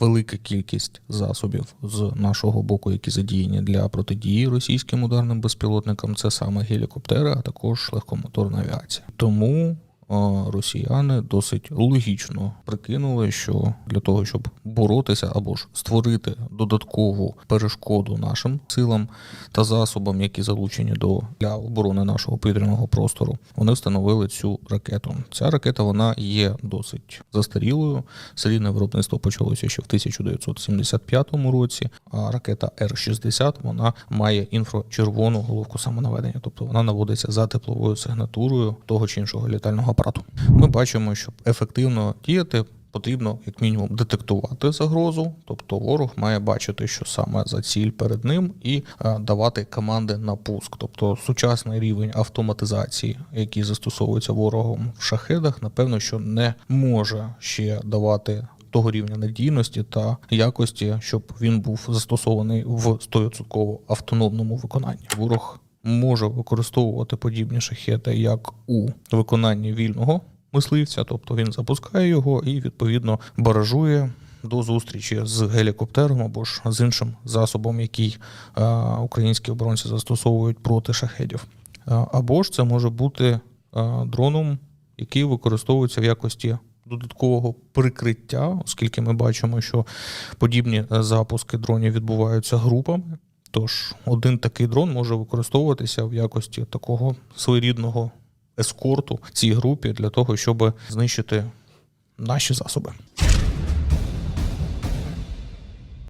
велика кількість засобів з нашого боку, які задіяні для протидії російським ударним безпілотникам. Це саме гелікоптери, а також легкомоторна авіація. Тому росіяни досить логічно прикинули, що для того, щоб боротися або ж створити додаткову перешкоду нашим силам та засобам, які залучені до для оборони нашого повітряного простору, вони встановили цю ракету. Ця ракета вона є досить застарілою. Серійне виробництво почалося ще в 1975 році. А ракета Р-60 вона має інфрачервону головку самонаведення, тобто вона наводиться за тепловою сигнатурою того чи іншого літального апарату. Ми бачимо, щоб ефективно діяти. Потрібно як мінімум детектувати загрозу, тобто ворог має бачити, що саме за ціль перед ним, і е, давати команди на пуск. Тобто сучасний рівень автоматизації, який застосовується ворогом в шахедах, напевно, що не може ще давати того рівня надійності та якості, щоб він був застосований в 100% автономному виконанні. Ворог може використовувати подібні шахети як у виконанні вільного мисливця, тобто він запускає його і відповідно баражує до зустрічі з гелікоптером або ж з іншим засобом, який е, українські оборонці застосовують проти шахедів. Е, або ж це може бути е, дроном, який використовується в якості додаткового прикриття, оскільки ми бачимо, що подібні запуски дронів відбуваються групами. Тож один такий дрон може використовуватися в якості такого своєрідного ескорту цій групі для того, щоб знищити наші засоби.